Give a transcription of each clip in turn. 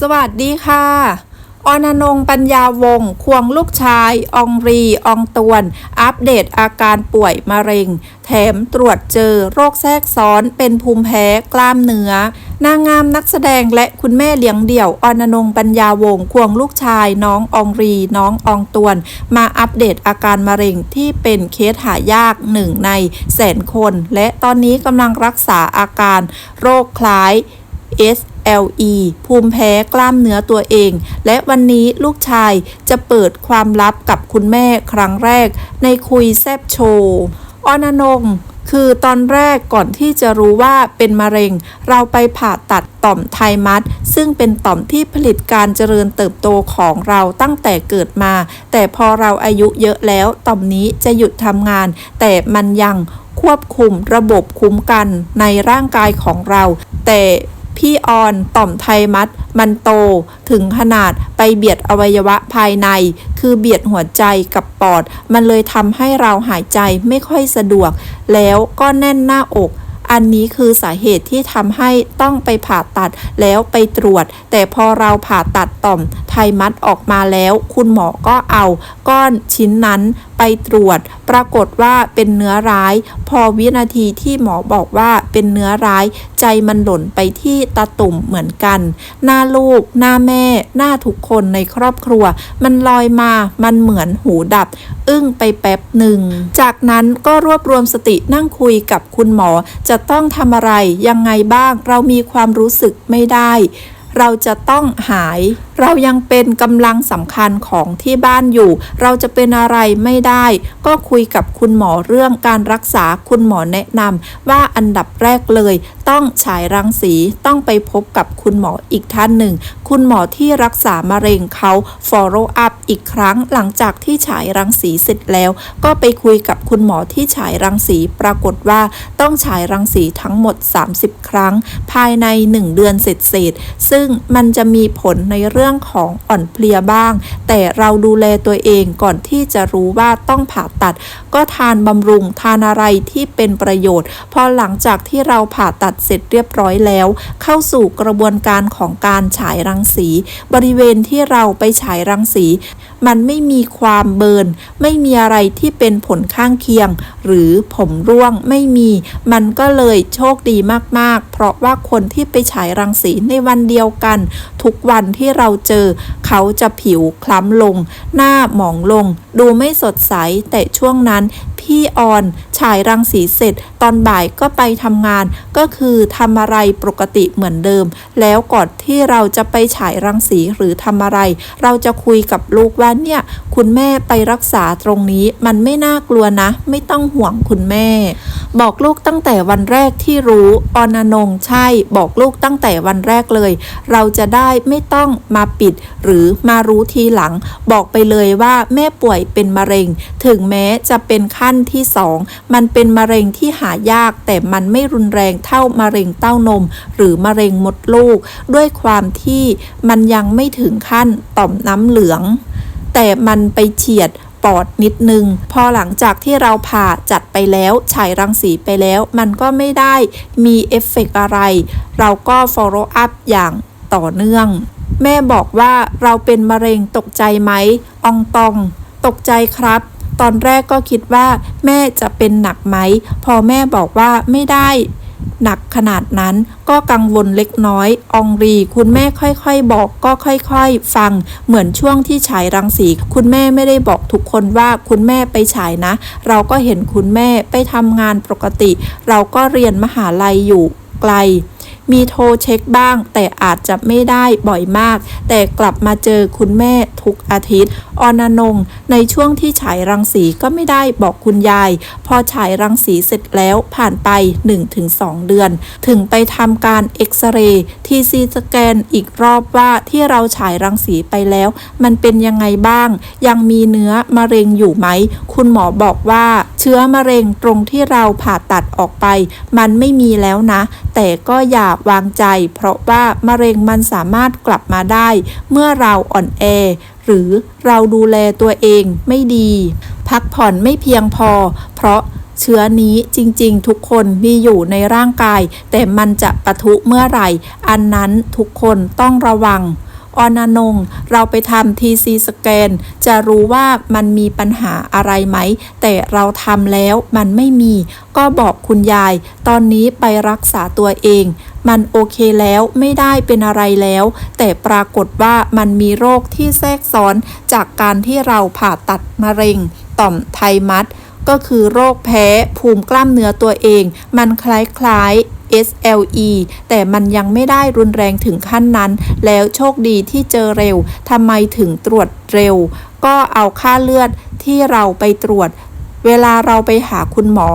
สวัสดีค่ะอนนงปัญญาวงควงลูกชายอองรีอองตวน อัปเดตอาการป่วยมะเร็ง แถมตรวจเจอโรคแทรกซ้อนเป็นภูมิแพ้กล้ามเนื้อ นางงามนักแสดงและคุณแม่เลี้ยงเดี่ยวอนนงปัญญาวงควงลูกชาย น้องอองรี น้องอองตวน มาอัปเดตอาการมะเร็งที่เป็นเคสหายากหนึ่งในแสนคน และตอนนี้กำลังรักษาอาการโรคคล้าย LE ภูมิแพ้กล้ามเนื้อตัวเอง และวันนี้ลูกชายจะเปิดความลับกับคุณแม่ครั้งแรก ในคุยแซบโชว์ออนนงคือตอนแรกก่อนที่จะรู้ว่าเป็นมะเร็ง เราไปผ่าตัดต่อมไทมัสซึ่งเป็นต่อมที่ผลิตการเจริญเติบโตของเราตั้งแต่เกิดมา แต่พอเราอายุเยอะแล้วต่อมนี้จะหยุดทำงาน แต่มันยังควบคุมระบบคุ้มกันในร่างกายของเรา แต่ พี่ออนต่อมไทมัสมันโต ถึงขนาดไปเบียดอวัยวะภายใน คือเบียดหัวใจกับปอด มันเลยทำให้เราหายใจไม่ค่อยสะดวก แล้วก็แน่นหน้าอกอันนี้คือสาเหตุที่ทำให้ต้องไปผ่าตัดแล้วไปตรวจ แต่พอเราผ่าตัดต่อมไทมัสออกมาแล้ว คุณหมอก็เอาก้อนชิ้นนั้น ไปตรวจ ปรากฏว่าเป็นเนื้อร้าย พอวินาทีที่หมอบอกว่าเป็นเนื้อร้าย ใจมันหล่นไปที่ตาตุ่มเหมือนกัน หน้าลูก หน้าแม่ หน้าทุกคนในครอบครัว มันลอยมา มันเหมือนหูดับ อึ้งไปแป๊บหนึ่ง จากนั้นก็รวบรวมสตินั่งคุยกับคุณหมอ จะต้องทำอะไร ยังไงบ้าง เรามีความรู้สึกไม่ได้ เราจะต้องหาย เรายังเป็นกำลังสำคัญของที่บ้านอยู่ เราจะเป็นอะไรไม่ได้ ก็คุยกับคุณหมอเรื่องการรักษาคุณหมอแนะนำว่าอันดับแรกเลย ต้องฉายรังสีต้องไปพบกับคุณหมออีกท่านหนึ่ง คุณหมอที่รักษามะเร็งเขา follow up อีกครั้งหลังจากที่ฉายรังสีเสร็จแล้ว ก็ไปคุยกับคุณหมอที่ฉายรังสีปรากฏว่าต้องฉายรังสีทั้งหมด 30 ครั้ง ภายใน 1 เดือนเสร็จเสร็จๆซึ่งมันจะมีผลในเรื่องของอ่อนเพลียบ้าง แต่เราดูแลตัวเองก่อนที่จะรู้ว่าต้องผ่าตัด ก็ทานบำรุงทานอะไรที่เป็นประโยชน์ พอหลังจากที่เราผ่าตัดเสร็จเรียบร้อยแล้ว เข้าสู่กระบวนการของการฉายรังสี บริเวณที่เราไปฉายรังสี มันไม่มีความเบิร์นไม่มีอะไรที่เป็นผลข้างเคียง หรือผมร่วงไม่มี มันก็เลยโชคดีมากๆ เพราะว่าคนที่ไปฉายรังสีในวันเดียวกัน ทุกวันที่เราเจอ เขาจะผิวคล้ำลง หน้าหมองลง ดูไม่สดใสแต่ช่วงนั้นพี่ออนฉายรังสีเสร็จ ตอนบ่ายก็ไปทำงาน ก็คือทำอะไรปกติเหมือนเดิม แล้วก่อนที่เราจะไปฉายรังสีหรือทำอะไร เราจะคุยกับลูกว่าเนี่ยคุณแม่ไปรักษาตรงนี้มันไม่น่ากลัวนะ ไม่ต้องห่วงคุณแม่ บอกลูกตั้งแต่วันแรกที่รู้ออนนงใช่ บอกลูกตั้งแต่วันแรกเลย เราจะได้ไม่ต้องมาปิด หรือมารู้ทีหลัง บอกไปเลยว่าแม่ป่วยเป็นมะเร็ง ถึงแม้จะเป็นขั้นที่สองมันเป็นมะเร็งที่หายาก แต่มันไม่รุนแรงเท่ามะเร็งเต้านม หรือมะเร็งมดลูก ด้วยความที่มันยังไม่ถึงขั้นต่อมน้ำเหลือง แต่มันไปเฉียดปอดนิดนึง พอหลังจากที่เราผ่าจัดไปแล้วฉายรังสีไปแล้ว มันก็ไม่ได้มีเอฟเฟกต์อะไร เราก็ follow up อย่างต่อเนื่อง แม่บอกว่าเราเป็นมะเร็งตกใจไหมอองตอง ตกใจครับ ตอนแรกก็คิดว่า แม่จะเป็นหนักไหม พอแม่บอกว่าไม่ได้ หนักขนาดนั้นก็กังวลเล็กน้อย องรี คุณแม่ค่อยๆ บอกก็ค่อยๆ ฟัง เหมือนช่วงที่ฉายรังสี คุณแม่ไม่ได้บอกทุกคนว่าคุณแม่ไปฉายนะ เราก็เห็นคุณแม่ไปทำงานปกติ เราก็เรียนมหาลัยอยู่ไกล มีโทรเช็คบ้าง แต่อาจจะไม่ได้บ่อยมาก แต่กลับมาเจอคุณแม่ทุกอาทิตย์ออนนง ในช่วงที่ฉายรังสีก็ไม่ได้บอกคุณยาย พอฉายรังสีเสร็จแล้วผ่านไป 1-2 เดือน ถึงไปทำการเอ็กซเรย์ทีซีสแกนอีกรอบว่าที่เราฉายรังสีไปแล้ว มันเป็นยังไงบ้าง ยังมีเนื้อมะเร็งอยู่ไหม คุณหมอบอกว่าเชื้อมะเร็งตรงที่เราผ่าตัดออกไป มันไม่มีแล้วนะ แต่ก็อย่าวางใจ เพราะว่ามะเร็งมันสามารถกลับมาได้ เมื่อเราอ่อนแอ หรือเราดูแลตัวเองไม่ดี พักผ่อนไม่เพียงพอ เพราะเชื้อนี้จริงๆ ทุกคนมีอยู่ในร่างกาย แต่มันจะปะทุเมื่อไหร่ อันนั้นทุกคนต้องระวังออนานง เราไปทำทีซีสแกน จะรู้ว่ามันมีปัญหาอะไรไหม แต่เราทำแล้วมันไม่มี ก็บอกคุณยาย ตอนนี้ไปรักษาตัวเอง มันโอเคแล้วไม่ได้เป็นอะไรแล้ว แต่ปรากฏว่ามันมีโรคที่แทรกซ้อนจากการที่เราผ่าตัดมะเร็ง ต่อมไทมัสก็คือโรคแพ้ภูมิกล้ามเนื้อตัวเอง มันคล้าย ๆ SLE แต่มันยังไม่ได้รุนแรงถึงขั้นนั้น แล้วโชคดีที่เจอเร็วทำไมถึงตรวจเร็ว ก็เอาค่าเลือดที่เราไปตรวจ เวลาเราไปหาคุณหมอ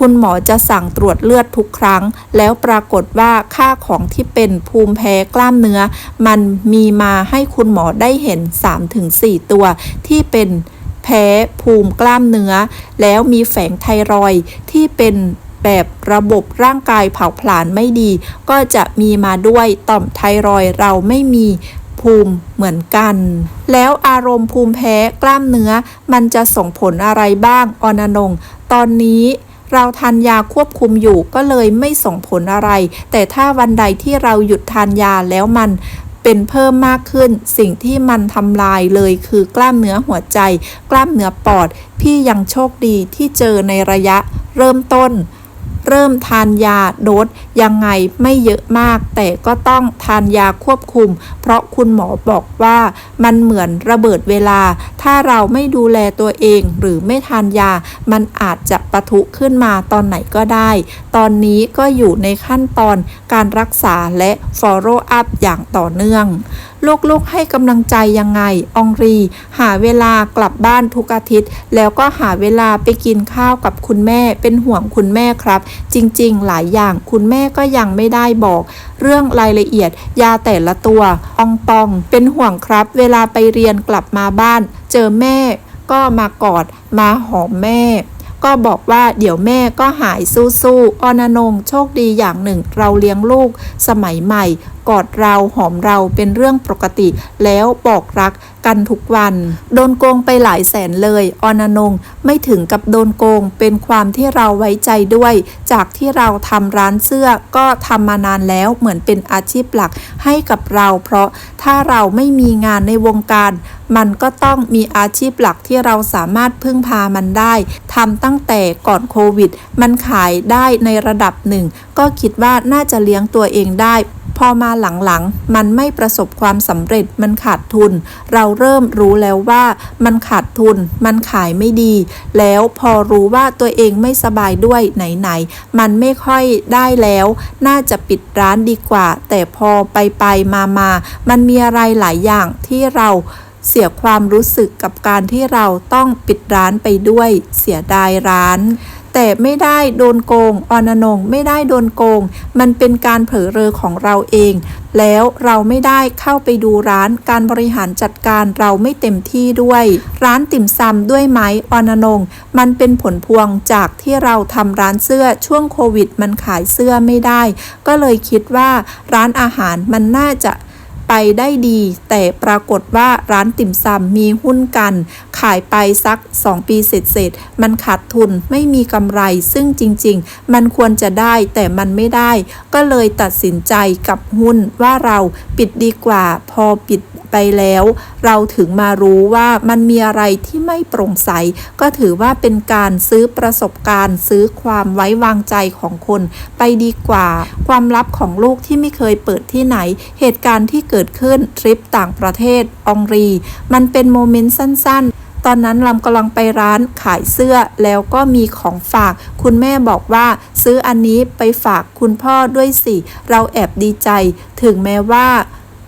คุณหมอจะสั่งตรวจเลือดทุกครั้ง แล้วปรากฏว่าค่าของที่เป็นภูมิแพ้กล้ามเนื้อ มันมีมาให้คุณหมอได้เห็น 3-4 ตัวที่เป็นแพ้ภูมิกล้ามเนื้อ แล้วมีแฝงไทรอยที่เป็นแบบระบบร่างกายเผาผลาญไม่ดี ก็จะมีมาด้วยต่อมไทรอยเราไม่มีภูมิเหมือนกัน แล้วอารมณ์ภูมิแพ้กล้ามเนื้อ มันจะส่งผลอะไรบ้างออนานง ตอนนี้ เราทานยาควบคุมอยู่ก็เลยไม่ส่งผลอะไร แต่ถ้าวันใดที่เราหยุดทานยาแล้วมันเป็นเพิ่มมากขึ้น สิ่งที่มันทำลายเลยคือกล้ามเนื้อหัวใจ กล้ามเนื้อปอด พี่ยังโชคดีที่เจอในระยะเริ่มต้น เริ่มทานยาโดสยังไงไม่เยอะมาก แต่ก็ต้องทานยาควบคุม เพราะคุณหมอบอกว่ามันเหมือนระเบิดเวลา ถ้าเราไม่ดูแลตัวเองหรือไม่ทานยา มันอาจจะปะทุขึ้นมาตอนไหนก็ได้ ตอนนี้ก็อยู่ในขั้นตอนการรักษาและ follow up อย่างต่อเนื่อง ลูกๆให้กำลังใจยังไงอองรี หาเวลากลับบ้านทุกอาทิตย์ แล้วก็หาเวลาไปกินข้าวกับคุณแม่เป็นห่วงคุณแม่ครับ จริงๆ หลายอย่างคุณแม่ก็ยังไม่ได้บอก เรื่องรายละเอียด ยาแต่ละตัวอองปอง เป็นห่วงครับ เวลาไปเรียนกลับมาบ้าน เจอแม่ก็มากอดมาหอมแม่ ก็บอกว่าเดี๋ยวแม่ก็หายสู้ๆออนนงโชคดีอย่างหนึ่ง เราเลี้ยงลูก สมัยใหม่ กอดเราหอมเราเป็นเรื่องปกติ แล้วบอกรักกันทุกวัน โดนโกงไปหลายแสนเลยออนนงไม่ถึงกับโดนโกง เป็นความที่เราไว้ใจด้วย จากที่เราทำร้านเสื้อก็ทำมานานแล้วเหมือนเป็นอาชีพหลักให้กับเรา เพราะถ้าเราไม่มีงานในวงการ มันก็ต้องมีอาชีพหลักที่เราสามารถพึ่งพามันได้ทำตั้งแต่ก่อนโควิด มันขายได้ในระดับหนึ่ง ก็คิดว่าน่าจะเลี้ยงตัวเองได้ พอมาหลังๆ มันไม่ประสบความสำเร็จมันขาดทุน เราเริ่มรู้แล้วว่ามันขาดทุน มันขายไม่ดี แล้วพอรู้ว่าตัวเองไม่สบายด้วยไหนๆ มันไม่ค่อยได้แล้ว น่าจะปิดร้านดีกว่า แต่พอไปไปมามาๆมันมีอะไรหลายอย่างที่เรา เสียความรู้สึกกับการที่เราต้องปิดร้านไปด้วย เสียดายร้าน แต่ไม่ได้โดนโกงออนนงไม่ได้โดนโกง มันเป็นการเผลอเรอของเราเอง แล้วเราไม่ได้เข้าไปดูร้านการบริหารจัดการเราไม่เต็มที่ด้วย ร้านติ่มซำด้วยไหมออนนงมันเป็นผลพวงจากที่เราทำร้านเสื้อช่วงโควิด มันขายเสื้อไม่ได้ ก็เลยคิดว่าร้านอาหารมันน่าจะ ไปได้ดี แต่ปรากฏว่าร้านติ่มซำมีหุ้นกัน ขายไปสัก 2 ปีเสร็จๆมันขาดทุนไม่มีกำไร ซึ่งจริง ๆ มันควรจะได้แต่มันไม่ได้ ก็เลยตัดสินใจกับหุ้นว่าเราปิดดีกว่า พอปิด ไปแล้ว เราถึงมารู้ว่ามันมีอะไรที่ไม่โปร่งใส ก็ถือว่าเป็นการซื้อประสบการณ์ ซื้อความไว้วางใจของคนไปดีกว่า ความลับของลูกที่ไม่เคยเปิดที่ไหน เหตุการณ์ที่เกิดขึ้นทริปต่างประเทศองรี มันเป็นโมเมนต์สั้นๆตอนนั้นลำกำลังไปร้านขายเสื้อแล้วก็มีของฝาก คุณแม่บอกว่าซื้ออันนี้ไปฝากคุณพ่อด้วยสิ เราแอบดีใจ ถึงแม้ว่า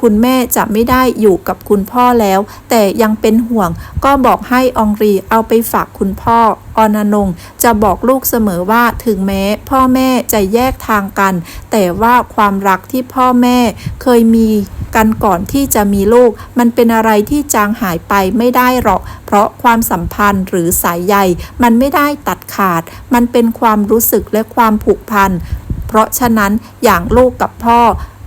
คุณแม่จะไม่ได้อยู่กับคุณพ่อแล้ว แต่ยังเป็นห่วง ก็บอกให้องรีเอาไปฝากคุณพ่อออนนงจะบอกลูกเสมอว่าถึงแม้พ่อแม่จะแยกทางกัน แต่ว่าความรักที่พ่อแม่เคยมีกันก่อนที่จะมีลูก มันเป็นอะไรที่จางหายไปไม่ได้หรอก เพราะความสัมพันธ์หรือสายใยมันไม่ได้ตัดขาด มันเป็นความรู้สึกและความผูกพัน เพราะฉะนั้นอย่างลูกกับพ่อ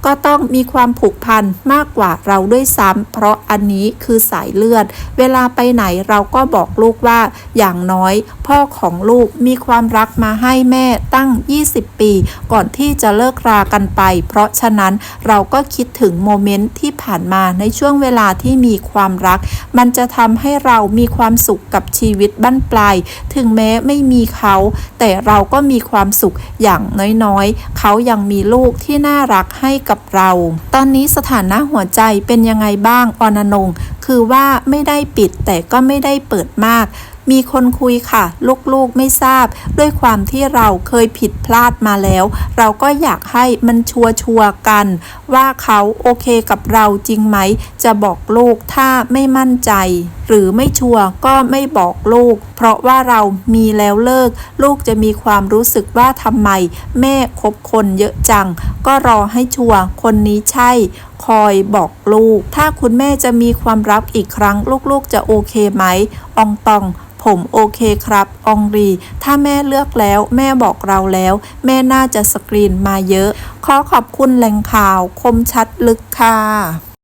ก็ต้องมีความผูกพันมากกว่าเราด้วยซ้ำเพราะอันนี้คือสายเลือด เวลาไปไหนเราก็บอกลูกว่าอย่างน้อย พ่อของลูกมีความรักมาให้แม่ตั้ง 20 ปี ก่อนที่จะเลิกรากันไป เพราะฉะนั้นเราก็คิดถึงโมเมนต์ที่ผ่านมาในช่วงเวลาที่มีความรัก มันจะทำให้เรามีความสุขกับชีวิตบั้นปลาย ถึงแม้ไม่มีเขา แต่เราก็มีความสุขอย่างน้อยๆ เขายังมีลูกที่น่ารักให้กับเรา ตอนนี้สถานะหัวใจเป็นยังไงบ้างอนนง คือว่าไม่ได้ปิดแต่ก็ไม่ได้เปิดมาก มีคนคุยค่ะ ลูกๆไม่ทราบ ด้วยความที่เราเคยผิดพลาดมาแล้ว เราก็อยากให้มันชัวชัวร์ๆกัน ว่าเขาโอเคกับเราจริงไหม จะบอกลูกถ้าไม่มั่นใจ หรือไม่ชัวร์ก็ไม่บอกลูก เพราะว่าเรามีแล้วเลิก ลูกจะมีความรู้สึกว่าทำไม แม่คบคนเยอะจัง ก็รอให้ชัวร์คนนี้ใช่ คอยบอกลูก ถ้าคุณแม่จะมีความรักอีกครั้ง ลูกๆจะโอเคไหมอองตองผมโอเคครับอองรี ถ้าแม่เลือกแล้ว แม่บอกเราแล้ว แม่น่าจะสกรีนมาเยอะ ขอขอบคุณแหล่งข่าว คมชัดลึกค่ะ